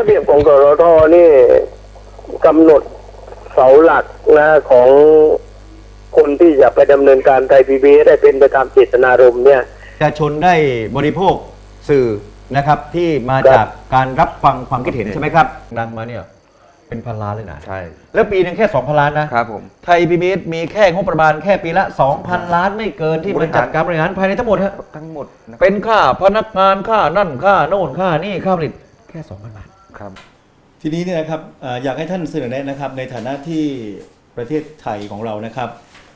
ระเบียบของสรทนี่กำหนดเสาหลักนะของคนที่จะไปดำเนินการไทยพีบีได้เป็นไปตามเจตนารมณ์เนี่ยประชาชนได้บริโภคสื่อนะครับ ที่มาครับจากการรับฟังความคิดเห็นใช่ไหมครับ ดังมาเนี่ยเป็นพันล้านเลยนะใช่ แล้วปีหนึงแค่ 2,000 ล้านนะครับผม ไทยพีบีมีแค่งบประมาณแค่ปีละ 2,000 ล้านไม่เกินที่บบริริหาร จัดการบริหารภายในทั้งหมดฮะทั้งหมดนะเป็นค่าพนักงานค่านั่นค่าโน่นค่านี่ค่าผลิตแค่ 2,000 บาท ครับทีนี้เนี่ยนะครับเอ่ออยากให้ท่านเสนอแนะนะครับในฐานะที่ประเทศไทยของเรานะครับ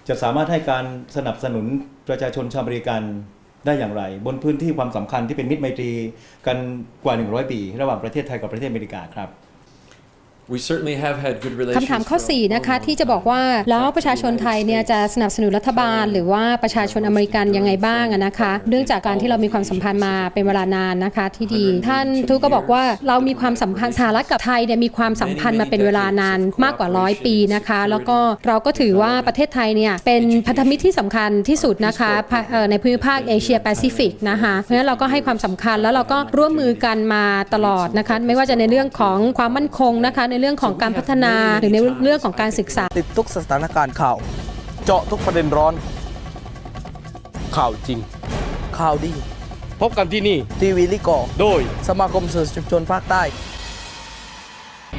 จะสามารถให้การสนับสนุนประชาชนชาวอเมริกันได้อย่างไร บนพื้นที่ความสำคัญที่เป็นมิตรไมตรีกันกว่า 100 ปี ระหว่างประเทศไทยกับประเทศอเมริกาครับ คำถามข้อ for a 4นะคะ long ที่จะบอกว่า แล้วประชาชนไทยเนี่ยจะสนับสนุนรัฐบาล หรือว่าประชาชนอเมริกันยังไงบ้างอะนะคะ เนื่องจากการที่เรามีความสัมพันธ์มาเป็นเวลานานนะคะ ที่ดี ท่านทูตก็บอกว่าเรามีความสัมพันธ์สหรัฐกับไทยเนี่ยมีความสัมพันธ์มาเป็นเวลานานมากกว่าร้อยปีนะคะ แล้วก็เราก็ถือว่าประเทศไทยเนี่ยเป็นพันธมิตรที่สำคัญที่สุดนะคะภาเอ่อในภูมิภาคเอเชียแปซิฟิกนะคะเพราะฉะนั้นเราก็ให้ความสำคัญแล้วเราก็ร่วมมือกันมาตลอดนะคะ ไม่ว่าจะในเรื่องของความมั่นคงนะคะในเรื่องของการพัฒนาหรือในเรื่องของการศึกษา ติดทุกสถานการณ์ข่าว เจาะทุกประเด็นร้อน ข่าวจริง ข่าวดี พบกันที่นี่ ทีวีลิกอโดย สมาคมสื่อชุมชนภาคใต้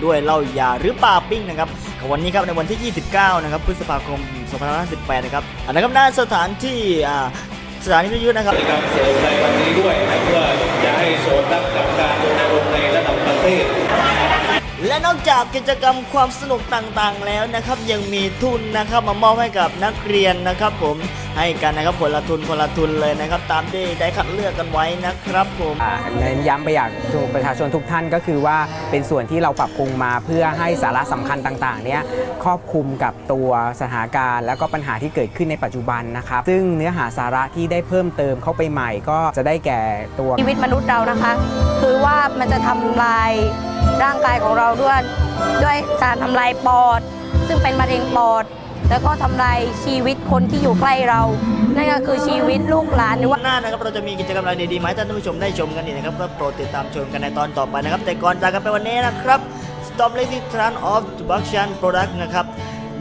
ด้วยเหล้ายาหรือปลาปิ้งนะครับวันนี้ครับในวันที่ 29 นะครับพฤษภาคม 2518นะครับอันนั้นครับหน้าสถานที่อ่าสถานีวิทยุนะครับ และนอกจากกิจกรรมความสนุกต่างๆ แล้วนะครับ ยังมีทุนนะครับมามอบให้กับนักเรียนนะครับ ผมให้กันนะครับคนละทุนคนละทุนเลยนะครับ ตามที่ได้คัดเลือกกันไว้นะครับผมอ่าเน้นย้ำไปอย่างประชาชนทุกท่านก็คือว่าเป็นส่วนที่เราปรับปรุงมาเพื่อให้สาระสำคัญต่างๆ เนี่ยครอบคลุมกับตัวสถานการณ์ แล้วก็ปัญหาที่เกิดขึ้นในปัจจุบันนะครับ ซึ่งเนื้อหาสาระที่ได้เพิ่มเติมเข้าไปใหม่ ก็จะได้แก่ตัวชีวิตมนุษย์เรานะคะ คือว่ามันจะทำลายร่างกายของเราด้วยด้วยการทำลายปอด ซึ่งเป็นมะเร็งปอด แล้วก็ทำลายชีวิตคนที่อยู่ใกล้เรา นั่นก็คือชีวิตลูกหลานหรือว่า หน้านะครับเราจะมีกิจกรรมอะไรดีๆมาให้ท่านผู้ชมได้ชมกันอีกนะครับก็โปรดติดตามชมกันในตอนต่อไปนะครับ แต่ก่อนจากกันไปวันนี้นะครับ Stop Lazy Turn of Production Product นะครับ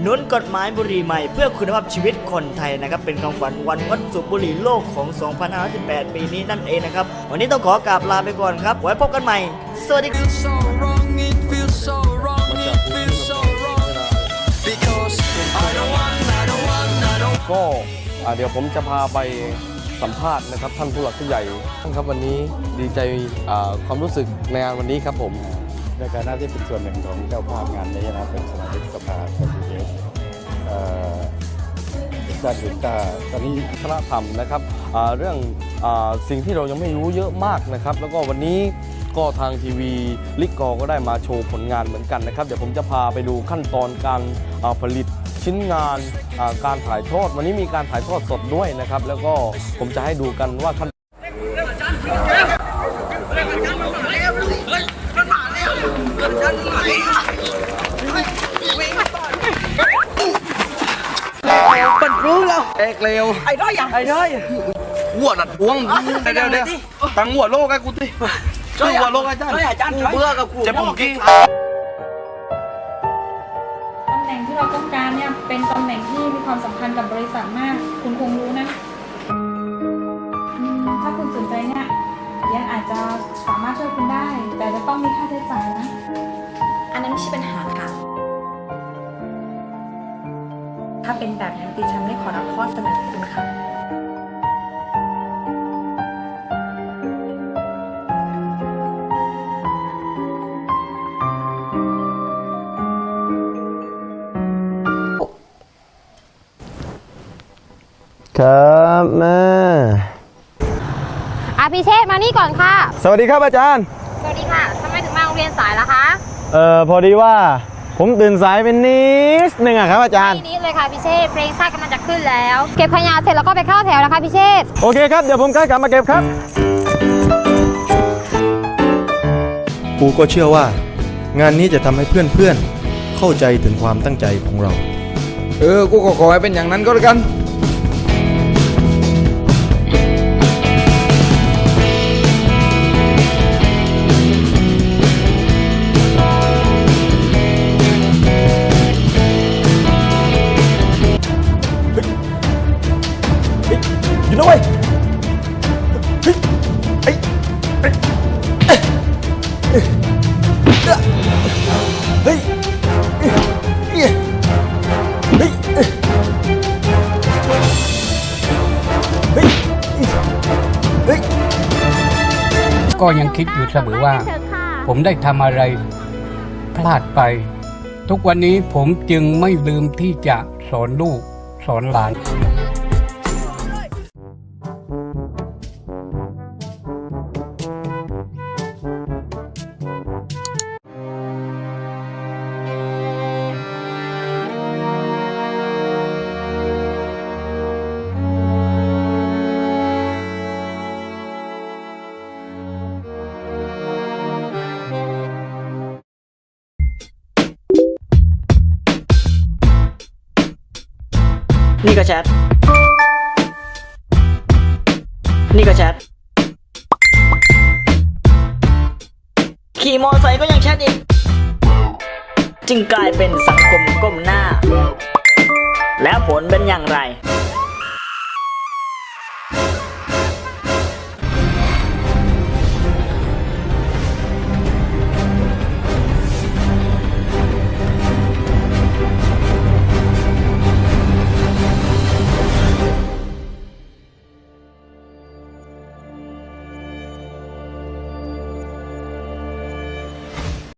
หนุนกฎหมายบุหรี่ใหม่เพื่อคุณภาพชีวิตคนไทยนะครับ เป็นของขวัญวันงดสูบบุหรี่โลกของ 2518 ปีนี้นั่นเองนะครับ วันนี้ต้องขอกราบลาไปก่อนครับ ไว้พบกันใหม่ สวัสดีครับ ก็อ่าเดี๋ยวผมจะพาไปสัมภาษณ์นะครับ ท่านผู้หลักผู้ใหญ่ท่านครับวันนี้ดีใจอ่าความรู้สึกในงานวันนี้ครับผมในฐานะที่เป็นส่วนหนึ่งของเจ้าภาพงานนี้นะเป็นสมาชิกสภาคมเอสด้านอื่นก็ตอนนี้วัฒนธรรมนะครับอ่าเรื่องอาสิ่งที่เรายังไม่รู้เยอะมากนะครับ แล้วก็วันนี้ก็ทางทีวีลิกกอก็ได้มาโชว์ผลงานเหมือนกันนะครับ เดี๋ยวผมจะพาไปดูขั้นตอนการอ่าผลิต ชิ้นงานการถ่ายทอด วันนี้มีการถ่ายทอดสดด้วยนะครับ แล้วก็ผมจะให้ดูกันว่าขั้นเอกเลวไอ้ด้อยไอ้ด้อยหัวดัดพวงเดี๋ยวเดี๋ยวตังหัวโลกไอ้กูติช่วยหัวโลกอาจารย์เบื่อกับกูเจ็บปุ่มกี้ ที่เราต้องการเนี่ยเป็นตำแหน่งที่มีความสำคัญกับบริษัทมาก คุณคงรู้นะอืมถ้าคุณสนใจเนี่ยเดียนอาจจะสามารถช่วยคุณได้ แต่จะต้องมีค่าใช้จ่ายนะ อันนั้นไม่ใช่ปัญหาค่ะ ถ้าเป็นแบบนั้นดิฉันไม่ขอรับข้อเสนอของคุณค่ะ ครับแม่อาพิเชษมานี่ก่อนค่ะ สวัสดีครับอาจารย์ สวัสดีค่ะทำไมถึงมาโรงเรียนสายล่ะคะเอ่อพอดีว่าผมตื่นสายเป็นนิดหนึ่งอะครับอาจารย์ ทีนี้เลยค่ะพิเชษเพลงชาติกำลังจะขึ้นแล้ว เก็บขยะเสร็จแล้วก็ไปเข้าแถวนะคะพิเชษโอเคครับ เดี๋ยวผมใกล้กลับมาเก็บครับกูก็เชื่อว่า งานนี้จะทำให้เพื่อนๆ เข้าใจถึงความตั้งใจของเรา เออ กูก็ขอให้เป็นอย่างนั้นก็แล้วกัน ก็ยังคิดอยู่เสมอว่า ผมได้ทำอะไร พลาดไป ทุกวันนี้ผมจึงไม่ลืมที่จะสอนลูก สอนหลาน นี่ก็แชท นี่ก็แชท ขี่มอไซค์ก็ยังแชทอีก จึงกลายเป็นสังคมก้มหน้า แล้วผลเป็นอย่างไร